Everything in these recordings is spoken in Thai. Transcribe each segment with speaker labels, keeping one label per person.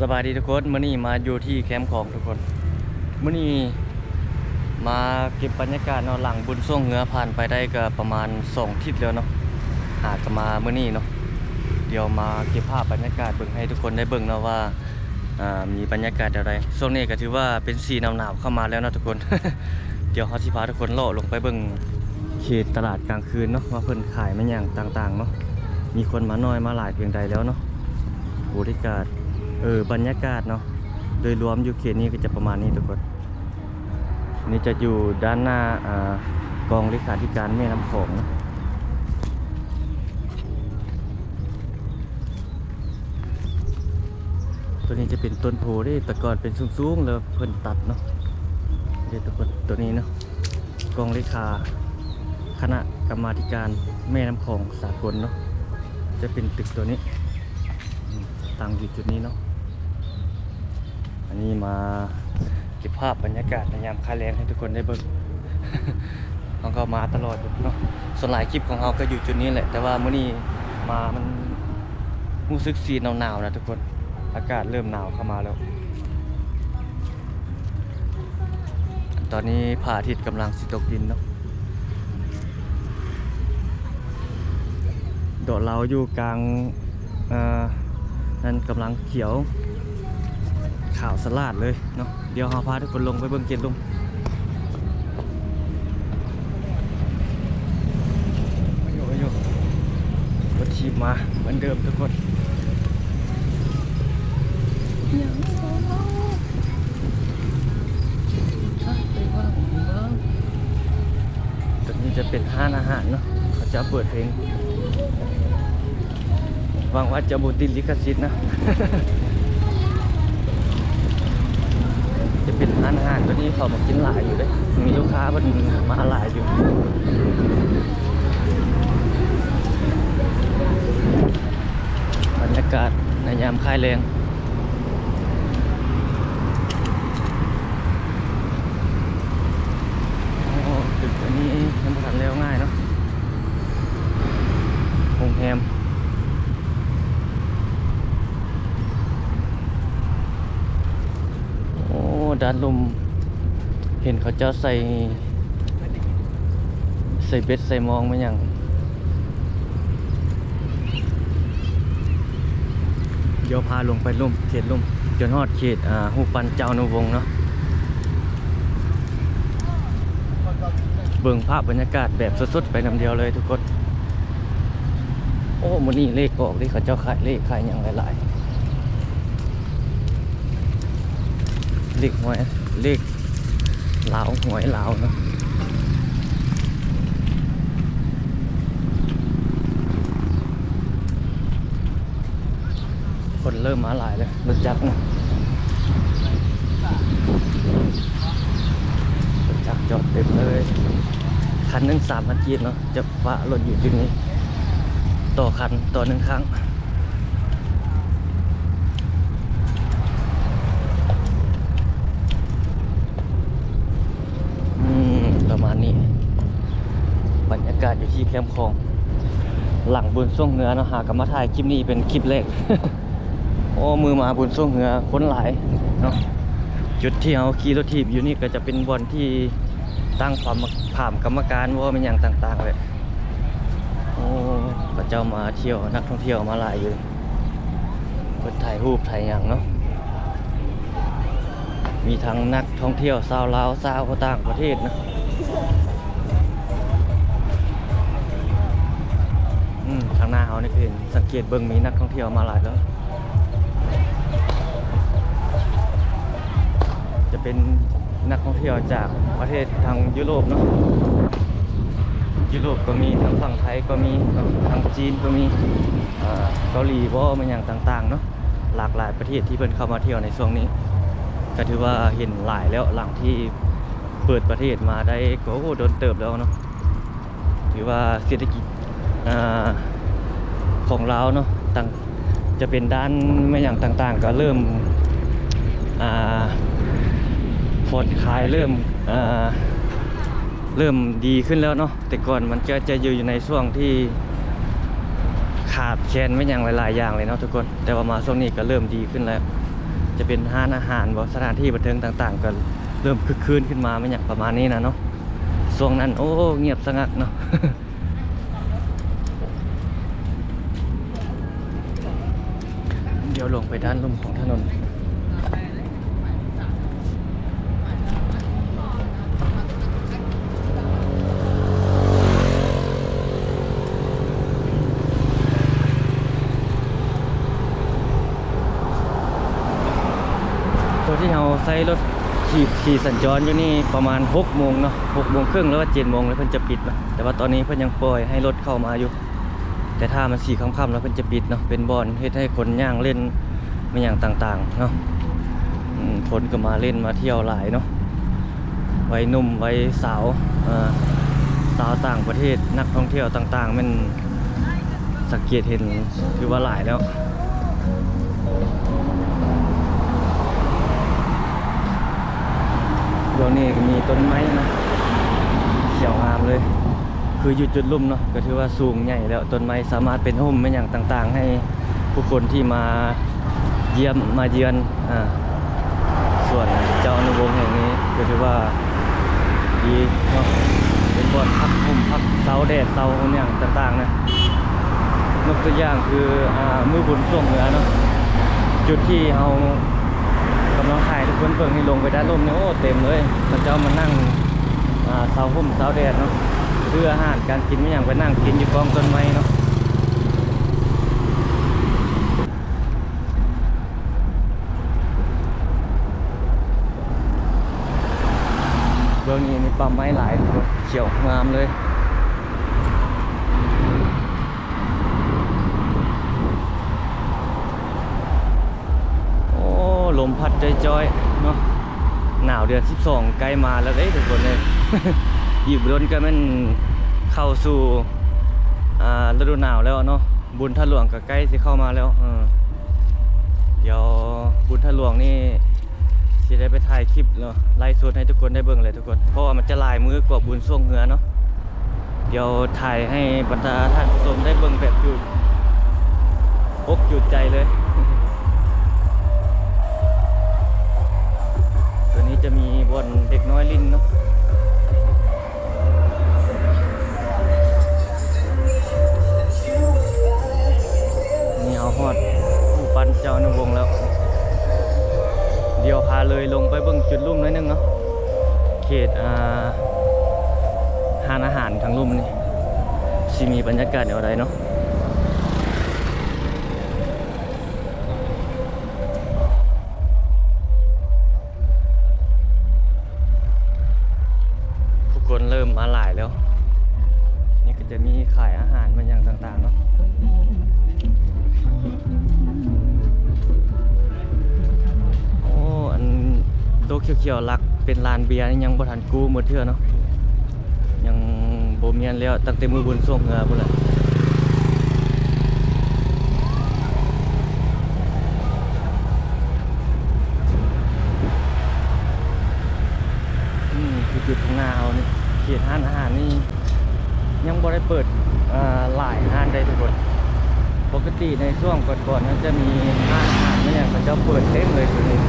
Speaker 1: สบายดีทุกคนมื่อนี้มาอยู่ที่แคมป์ของทุกคนมื่อนี้มาเก็บบรรยากาศนาะหลังบุญส่วงเหงือผ่านไปได้ก็ประมาณสองทิศแล้วเนาะหากจะมามื่อนี้เนาะเดี๋ยวมาเก็บภาพบรรยากาศเบิ่งให้ทุกคนได้เบิ่งเนาะว่าอ่ามีบรรยากาศอะไรช่วงนี้ก็ถือว่าเป็นสีหนาวๆเข้ามาแล้วนะทุกคน เดี๋ยวเฮาสิพาทุกคนเลาะลงไปเบิ่งเขตตลาดกลางคืนเนาะว่าเพิ่นขายมันหยังต่างๆเนาะมีคนมาน้อยมาหลายเพียงใดแล้วเนาะบรรยากาศ เออบรรยากาศเนาะโดยรวมอยู่เขตนี้ก็จะประมาณนี้ทุกคน นี่จะอยู่ด้านหน้าอ่ากองเลขาธิการแม่น้ำโขงนะตัวนี้จะเป็นต้นโพที่แต่ก่อนเป็นสูงๆแล้วเพิ่นตัดเนาะเดี๋ยวทุกคนตัวนี้เนาะกองเลขาคณะกรรมาธิการแม่น้ำโขงสากลเนาะจะเป็นตึกตัวนี้ตั้งอยู่จุดนี้เนาะ นี้มาเก็บภาพบรรยากาศในยามค่าแรงให้ทุกคนได้เบิ่งเขาก็มาตลอดเนาะส่วนหลายคลิปของเราก็อยู่จุดนี้แหละ แต่ว่ามื้อนี้มามันรู้สึกสีหนาวๆนะทุกคน อากาศเริ่มหนาวเข้ามาแล้ว ตอนนี้พระอาทิตย์กำลังสิตกดินเนาะโดดเราอยู่กลางอ่อนั่นกำลังเขียว ขาวสลาดเลยเนาะเดี๋ยวเราพาทุกคนลงไปเบิ่งเกตลุมไปอยู่ไปอยู่รถทีบมาเหมือนเดิมทุกคนตอนนี้จะเป็นห้านอาหารเนาะเขาจะเปิดเพลงหวังว่าจะบุติลิขสิทธิ์นะ จะ เป็นร้านอาหารตัวนี้เขามากินหลายอยู่เลยมีลูกค้ามันมาหลายอยู่บรรยากาศในยามค่ายแรงโอ้ตึกอันนี้ยังไม่ทันแล้วง่ายเนาะโรงแรม โอ้ด้านลม เห็นเขาเจ้าใส่ ใส่เบ็ดใส่มองมาอย่างเดี๋ยวพาลงไปลุ่มเขตลุ่มจนฮอดเขตอ่าหูปันเจ้านุวงเนาะเบิ่งภาพบรรยากาศแบบสดๆไปนำเดียวเลยทุกคน โอ้มันนี่เลขออกที่เขาเจ้าขายเลขขายอย่างหลายๆ เลขหวยเลขลาวหวยลาวเนาะคนเริ่มมาหลายเลยรถจักรนะรถจักรจอดเต็มเลย คันหนึ่งสามพันกีเนาะจะฝารถอยู่ที่นี้ ต่อคันต่อหนึ่งครั้ง อืมประมาณนี้ บรรยากาศอยู่ที่แคมป์คลองหลังบุญส่งเหงือเนาะหากลับมาถ่ายคลิปนี้เป็นคลิปแรกโอ้มือมาบุญส่งเหงือคนหลายเนาะจุดที่เอาขี่รถทีบอยู่นี่ก็จะเป็นบอลที่ตั้งความผ่ามกรรมการว่าเป็นอย่างต่างๆเลยโอ้พระเจ้ามาเที่ยวนักท่องเที่ยวมาหลายอยู่เปิดถ่ายรูปถ่ายอย่างเนาะมีทั้งนักท่องเที่ยวชาวลาวชาวต่างประเทศนะ ทางหน้าเขานี่คือสังเกตเบิ่งมีนักท่องเที่ยวมาหลายแล้ว จะเป็นนักท่องเที่ยวจากประเทศทางยุโรปเนาะยุโรปก็มีทางฝั่งไทยก็มีทางจีนก็มีเกาหลีว่ามันอย่างต่างๆเนาะหลากหลายประเทศที่เพิ่นเข้ามาเที่ยวในช่วงนี้ ก็ถือว่าเห็นหลายแล้วหลังที่เปิดประเทศมาได้ก็โอ้โหโดนเติบแล้วเนาะถือว่าเศรษฐกิจอ่า ของเราเนาะต่างจะเป็นด้านไม่อย่างต่างๆ ก็เริ่มอ่าผ่อนคลายเริ่มอ่าเริ่มดีขึ้นแล้วเนาะแต่ก่อนมันก็จะอยู่อยู่ในช่วงที่ขาดแคลนไม่อย่างหลายๆอย่างเลยเนาะทุกคน แต่ว่ามาช่วงนี้ก็เริ่มดีขึ้นแล้ว จะเป็นห้านอาหารบ่สถานที่บันเทิงต่าง ๆ ก็เริ่มคึกคืนขึ้นมาไม่อย่างประมาณนี้นะเนาะช่วงนั้นโอ้เงียบสงักเนาะ เดี๋ยวลงไปด้านลุ่มของถนน ตัวที่เราใช้รถขี่ขี่สัญจรอยู่นี่ประมาณ6โมงเนาะ6โมงครึ่งแล้วก็7โมงแล้วเพิ่นจะปิดนะแต่ว่าตอนนี้เพิ่นยังปล่อยให้รถเข้ามาอยู่ แต่ถ้ามันสีค่ำๆแล้วเพิ่นจะปิดเนาะเป็นบอลเฮ็ดให้คนย่างเล่นไม่อย่างต่างๆเนาะคนก็มาเล่นมาเที่ยวหลายเนาะไวัยหนุ่มไวัยสาวสาวต่างประเทศนักท่องเที่ยวต่างๆ มันสังเกตเห็นคือว่าหลายแล้วเดี๋ยวนี้มีต้นไม้นะเขียวงามเลย คืออยู่จุดลุ่มเนาะก็ถือว่าสูงใหญ่แล้วต้นไม้สามารถเป็นห่มเป็นอย่างต่างๆ ให้ผู้คนที่มาเยี่ยมมาเยือนอ่าส่วนเจ้าอนุวงศ์แห่งนี้ก็ถือว่าดีเนาะเป็นบ่อนพักห่มพักเสาแดดเสาอย่างต่างๆนะยกตัวอย่างคืออ่ามือบุญส่งเหนือเนาะจุดที่เรากำลังถ่ายทุกคนเบิ่งให้ลงไปด้านล่มเนี่ยโอ้เต็มเลยพระเจ้ามานั่งอ่าเสาห่มเสาแดดเนาะ เพื่ออาหารการกินไม่อย่างไปนั่งกินอยู่กองต้นไม้เนาะเบื้องนี้มีปั๊มไม้หลายทุกคนเขียวงามเลยโอ้ลมพัดจ้อยๆเนาะหนาวเดือน 12 ใกล้มาแล้วเด้ทุกคนเลย อีกบนก็แมันเข้าสู่ฤดูหนาวแล้วเนาะบุญทะหลวงก็ใกล้สิเข้ามาแล้วเดี๋ยวบุญทะหลวงนี่สิได้ไปถ่ายคลิปเนาะไล่สดให้ทุกคนได้เบิ่งเลยทุกคน เพราะว่ามันจะลายมือกว่าบุญช่วงเหงือเนาะเดี๋ยวถ่ายให้บรรดาท่านผู้ชมได้เบิ่งแบบอยู่อกอยู่ใจเลย ตัวนี้จะมีบอนเด็กน้อยลินเนาะ อดผู้ปันเจ้าในวงแล้ว เดี๋ยวพาเลยลงไปเบิ่งจุดลุ่มหน้อยนึงเนาะเขตอ่าหานอาหารทางลุ่มนี่สิมีบรรยากาศอย่างไรเนาะ เขียวลักเป็นลานเบียร์ยังบ่ทันกู้หมดเทื่อเนาะยังบ่เมียนแล้วตั้งแต่มือบุญส่งเงือพุ่นแหละคือจุดข้างนาเอานี่เขตห้านอาหารนี่ยังบ่ได้เปิดหลายห้านได้ทุกคนปกติในช่วงก่อนๆนั้นจะมีห้านอาหารไม่อย่างเขาจ้าเปิดเต็มเลยตัวนี้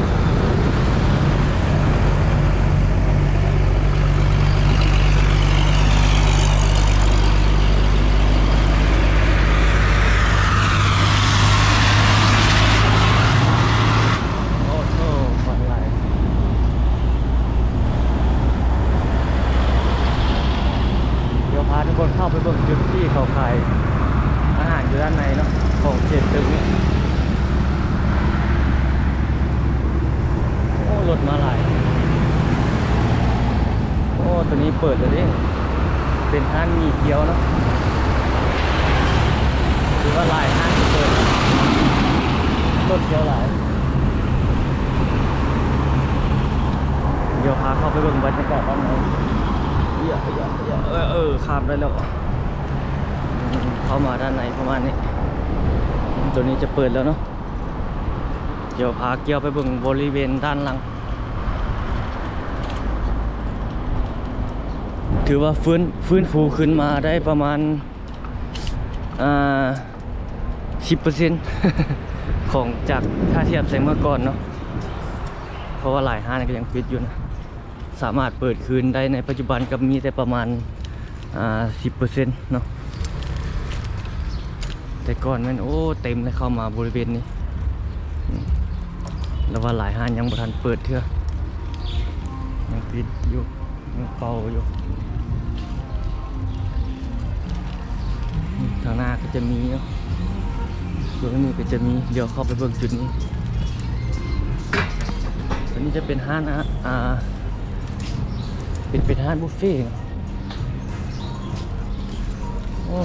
Speaker 1: โอ้โหคนหลายเดี๋ยวพาทุกคนเข้าไปเบิ่งจุดที่เขาขายอาหารอยู่ด้านในเนาะของเขตตึกนี้โอ้รถมาหลาย โอ้ตัวนี้เปิดเลยดิเป็นห้างหมีเกี๊ยวเนาะถือว่าหลายห้างที่เปิดนะรถเกี๊ยวหลาย เดี๋ยวพาเข้าไปเบิ่งบรรยากาศด้านในเยอะเยอะเยอะเออเออข้ามได้แล้วอืม เข้ามาด้านในประมาณนี้ ตัวนี้จะเปิดแล้วเนาะเดี๋ยวพาเกี่ยวไปเบิ่งบริเวณด้านหลัง ถือว่าฟื้นฟื้นฟูขึ้นมาได้ประมาณอ่าสิบเปอร์เซ็นต์ของจากถ้าเทียบใส่เมื่อก่อนเนาะเพราะว่าหลายห้างก็ยังปิดอยู่นะสามารถเปิดคืนได้ในปัจจุบันก็มีแต่ประมาณอ่า10%เนาะ แต่ก่อนแมันโอ้เต็มเลยเข้ามาบริเวณนี้ แล้วว่าหลายห้างยังบ่ทันเปิดเทื่อยังปิดอยู่ยังเป่าอยู่ทางหน้าก็จะมีเนาะส่วนนี้ก็จะมีเดี๋ยวเข้าไปเบิ่งจุดนี้อันนี้จะเป็นห้างอะอ่าเป็นเป็นห้างบุฟเฟ่ต์โอ้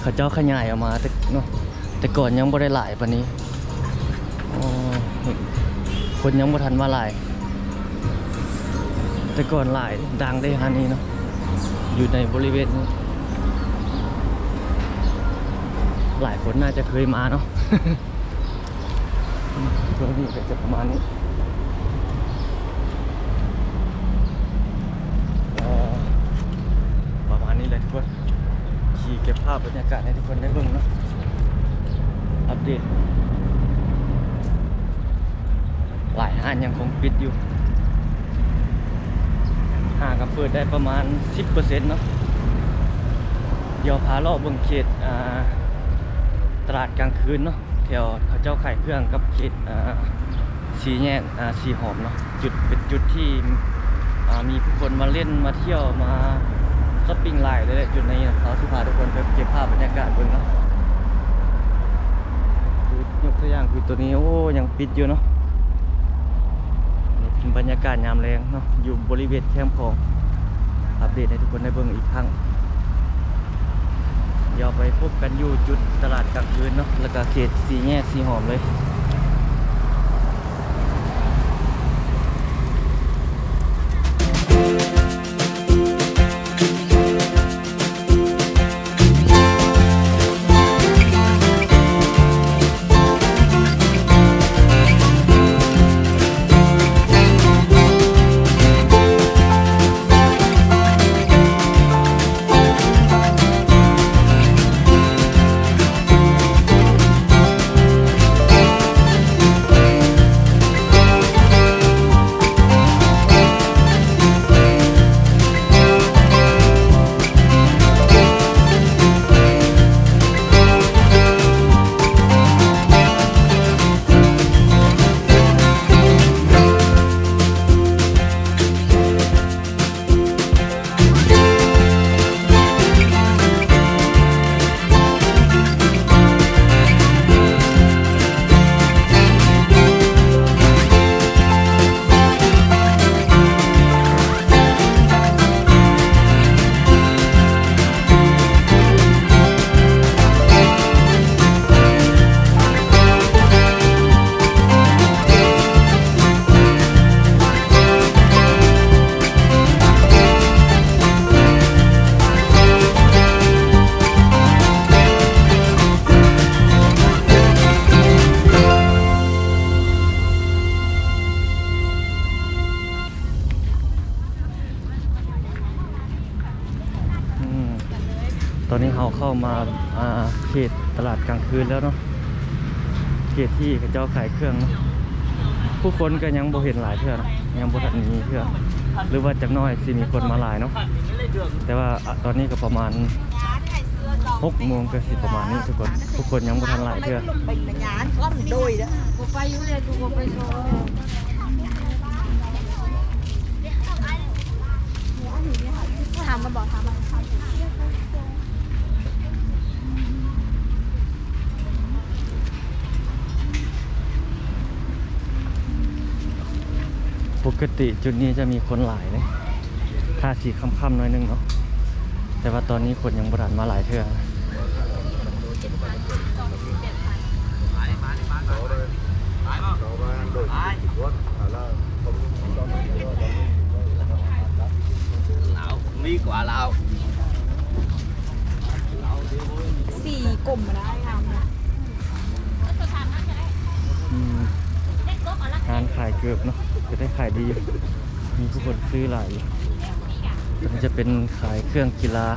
Speaker 1: เขาเจ้าขยายออกมาแต่เนาะแต่ก่อนยังบ่ได้หลายปานนี้คนยังบ่ทันมาหลาย แต่ก่อนหลายดังได้ฮานี้เนาะอยู่ในบริเวณนี้หลายคนน่าจะเคยมาเนาะตัวนี้ก็จะประมาณนี้อ๋อประมาณนี้เลยทุกคน ขี่เก็บภาพบรรยากาศให้ทุกคนได้เบิ่งเนาะอัปเดตหลายห้างยังคงปิดอยู่ห้างก็เปิดได้ประมาณ 10%เนาะเดี๋ยวพาเลาะเบิ่งเขตตลาดกลางคืนเนาะแถวเขาเจ้าไขายเครื่องกับเขตสีแยกอ่สีหอมเนาะจุดเป็นจุดที่มีผู้คนมาเล่นมาเที่ยวมา ช้อปปิ้งไลน์เลยแหละจุดนี้นะเขาที่พาทุกคนไปเก็บภาพบรรยากาศเบิ่งเนาะคือยกตัวอย่างคือตัวนี้โอ้ยังปิดอยู่เนาะนี่เป็นบรรยากาศยามแรงเนาะอยู่บริเวณแคมป์ของอัปเดตให้ทุกคนได้เบิ่งอีกครั้งเดี๋ยวไปพบกันอยู่จุดตลาดกลางคืนเนาะแล้วก็เขตสีแง่สีหอมเลย ขตตลาดกลางคืนแล้วเนาะเขตที่เขาเจ้าขายเครื่อง ผู้คนก็ยังบ่เห็นหลายเทื่อนะยังบ่ทันมีเทื่อหรือว่าจักน้อยสิมีคนมาหลายเนาะแต่ว่าตอนนี้ก็ประมาณ6โมงก็สิประมาณนี้ทุกคนทุกคนยังบ่ทันหลายเทื่อ
Speaker 2: ถามมาบอกถามมา
Speaker 1: กติจุดนี้จะมีคนหลายเลยค่าสีค่ำๆหน่อยนึงเนาะ แต่ว่าตอนนี้คนยังบรันมาหลายเทื่อนะ
Speaker 3: มีกว่าเรา
Speaker 4: xì cùng mà đã làm nè
Speaker 1: อืมงานขายเกือบเนาะ จะได้ขายดี มีผู้คนซื้อหลายอยู่อันนี้จะเป็นขายเครื่องกีฬา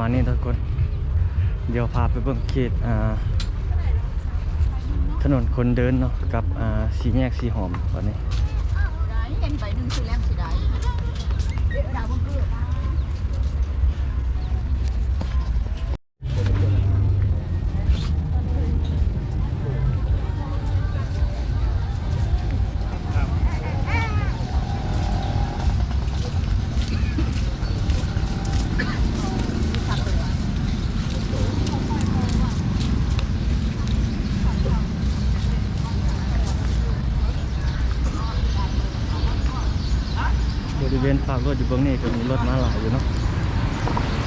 Speaker 1: มาณนี้ทุกคน เดี๋ยวพาไปเบิ่งเขตถนนคนเดินเนาะกับสีแยกสีหอมตอนนี้
Speaker 4: ได้ยังใบหนึ่งคือแลมสิได้เดี๋ยวดาวมันเกลือ
Speaker 1: บริเวณฝากรถอยู่เบื้องนี้ก็มีรถมาหลายอยู่เนาะ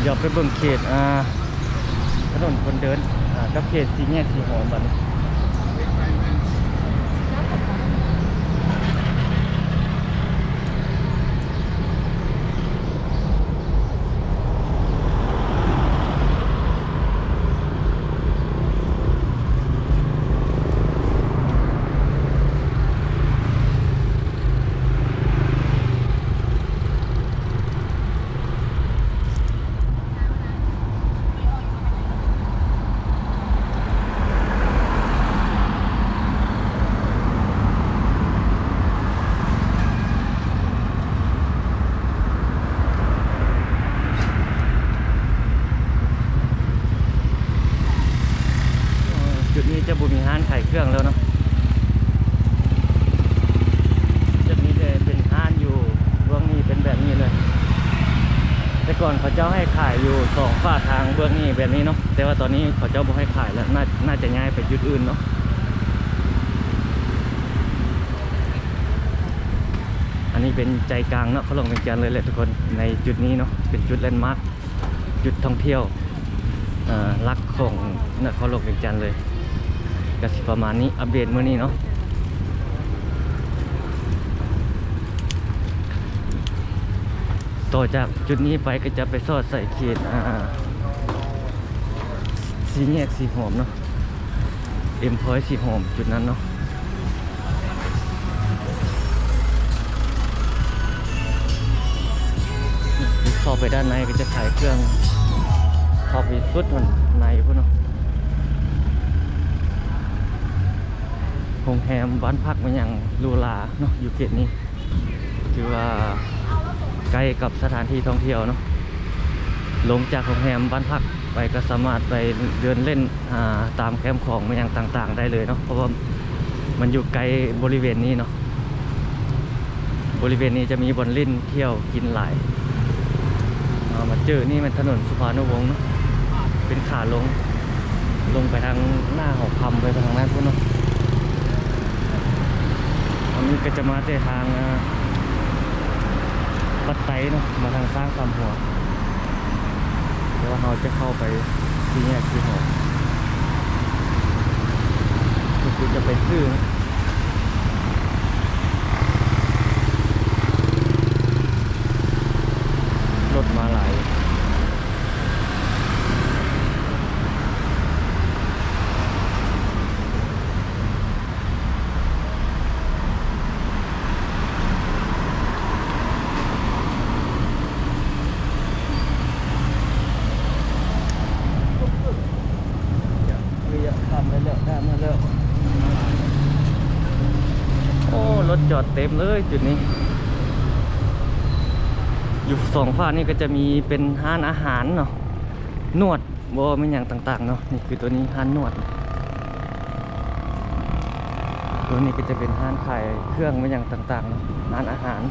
Speaker 1: เดี๋ยวไปเบื้องเขตอ่าถนนคนเดินอ่ากับเขตสีแง่สีหอมแบบนี้เอ่อจุดนี้จะบุมีห้านขายเครื่องแล้วเนาะจุดนี้จะเป็นห้านอยู่เบื้องนี้เป็นแบบนี้เลย แต่ก่อนเขาเจ้าให้ขายอยู่สองฝาทาง เบื้องนี้แบบนี้เนาะแต่ว่าตอนนี้เขาเจ้าบ่ให้ขายแล้ว น่าน่าจะย้ายไปจุดอื่นเนาะอันนี้เป็นใจกลางเนาะเขาลงเป็นจันเลยแหละทุกคนในจุดนี้เนาะเป็นจุดแลนด์มาร์คจุดท่องเที่ยวลักของนครหลวงเวียงจันทร์เลยก็สิประมาณนี้อัปเดตเมื่อนี้เนาะต่อจากจุดนี้ไปก็จะไปสอดใส่เขตอ่า สีแยกสีหอมเนาะเอ็มพอยสีหอมจุดนั้นเนาะเข้าไปด้านในก็จะขายเครื่องเข้าไปสุดมันในพุ่นเนาะโรงแรมบ้านพักมันอย่างหรูหราเนาะอยู่เขตนี้ถือว่าใกล้กับสถานที่ท่องเที่ยวเนาะลงจากโรงแรมบ้านพัก ไปก็สามารถไปเดินเล่นาตามแคมป์ของมาอย่างต่างๆ ได้เลยเนาะเพราะว่ามันอยู่ไกลบริเวณนี้เนาะบริเวณนี้จะมีบอนเล่นเที่ยวกินหลายามาเจอนี่มันถนนสุภานุวงศ์เนาะเป็นขาลงลงไปทางหน้าหอคำไปทางนั้นพุ่นเนาะอันนี้ก็จะมาแต่ทางปัดไตเนาะมาทางสร้างคำหัว ดี๋ยวเราจะเข้าไปที่แยกที่หัวคือจะไปซื้อนะรถมาหลายเรียกทำไปแล้วได้มาแล้วโอ้ รถ จอดเต็มเลยจุดนี้ อยู่สองฝั่งนี่ก็จะมีเป็นห้านอาหารเนาะนวดบอไม่อย่างต่างๆเนาะนี่คือตัวนี้ห้านนวด ตัวนี้ก็จะเป็นห้านขายเครื่องไม่อย่างต่างๆเนาะห้านอาหาร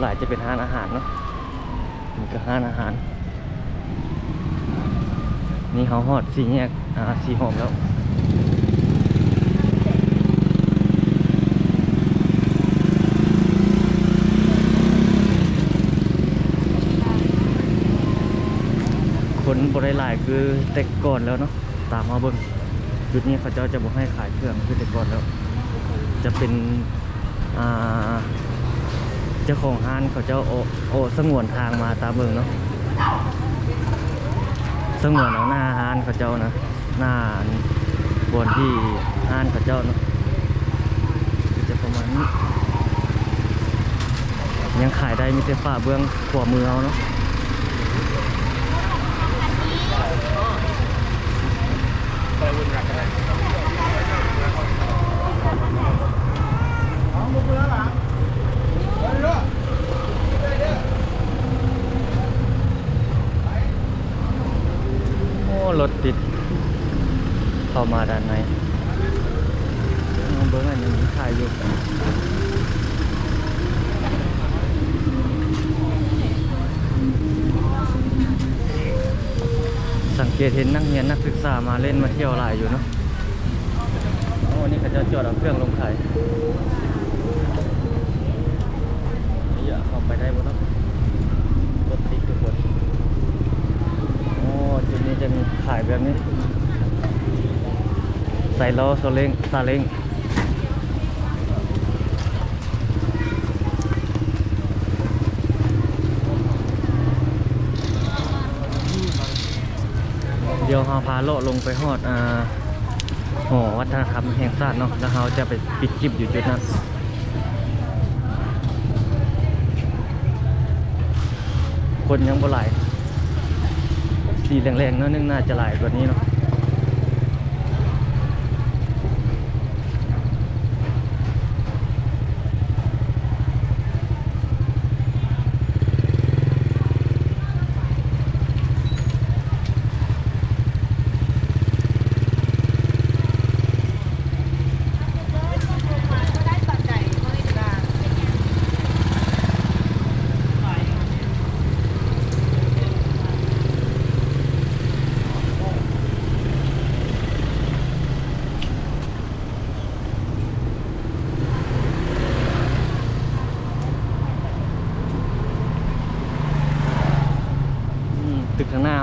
Speaker 1: หลายจะเป็นห้านอาหารเนาะนี่ก็ห้านอาหาร นี่เขาหอดสีแยกอ่าสีหอมแล้ว บริหลายคือแต่ก่อนแล้วเนาะตามมาเบิ่งจุดนี้เขาเจ้าจะบอกให้ขายเครื่องคือแต่ก่อนแล้ว จะเป็นอ่าเจ้าของห้านเขาเจ้าโอโอสงวนทางมาตามเบิ่งเนาะสงวนเอาหน้าห้านเขาเจ้านะหน้าบนที่ห้านเขาเจ้าเนาะก็จะประมาณนี้ยังขายได้มีแต่ฝ้าเบื้องขวามือเอาเนาะ โอ้รถติด เข้ามาด้านในเอาเบิ้งอันนี้มีถ่ายอยู่ สังเกตเห็นนักเรียนนักศึกษามาเล่นมาเที่ยวหลายอยู่เนาะโอ้นี่เขาจะจอดเอาเครื่องลงขายนี่อะเข้าไปได้บ่เนาะรถติดทุกคนโอ้จุดนี้จะมีขายแบบนี้ ใส่ล้อโซเล้งซาเล้ง ดี๋ยวเราพาเลาะลงไปหอดอ่าหอวัฒนธรรมแห่งชาติเนาะแล้วเราจะไปปิดคลิปอยู่จุดนั้นคนยังบ่หลายสีแรงๆเนาะนึงน่าจะหลายกว่านี้เนาะ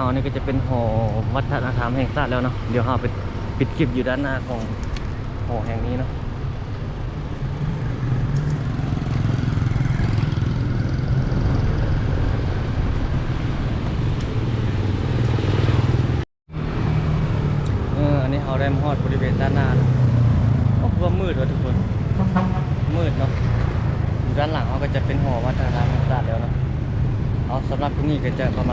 Speaker 1: อันนี้ก็จะเป็นหอวัฒนธรรมแห่งชาติแล้วเนาะเดี๋ยวเราไปปิดคลิปอยู่ด้านหน้าของหอแห่งนี้เนาะอันนี้เราได้มาฮอดบริเวณด้านหน้าแล้วโอ้ว่ามืดว่ะทุกคน มืดเนาะด้านหลังเขาก็จะเป็นหอวัฒนธรรมแห่งชาติแล้วเนาะเอาสำหรับที่นี่ก็จะประ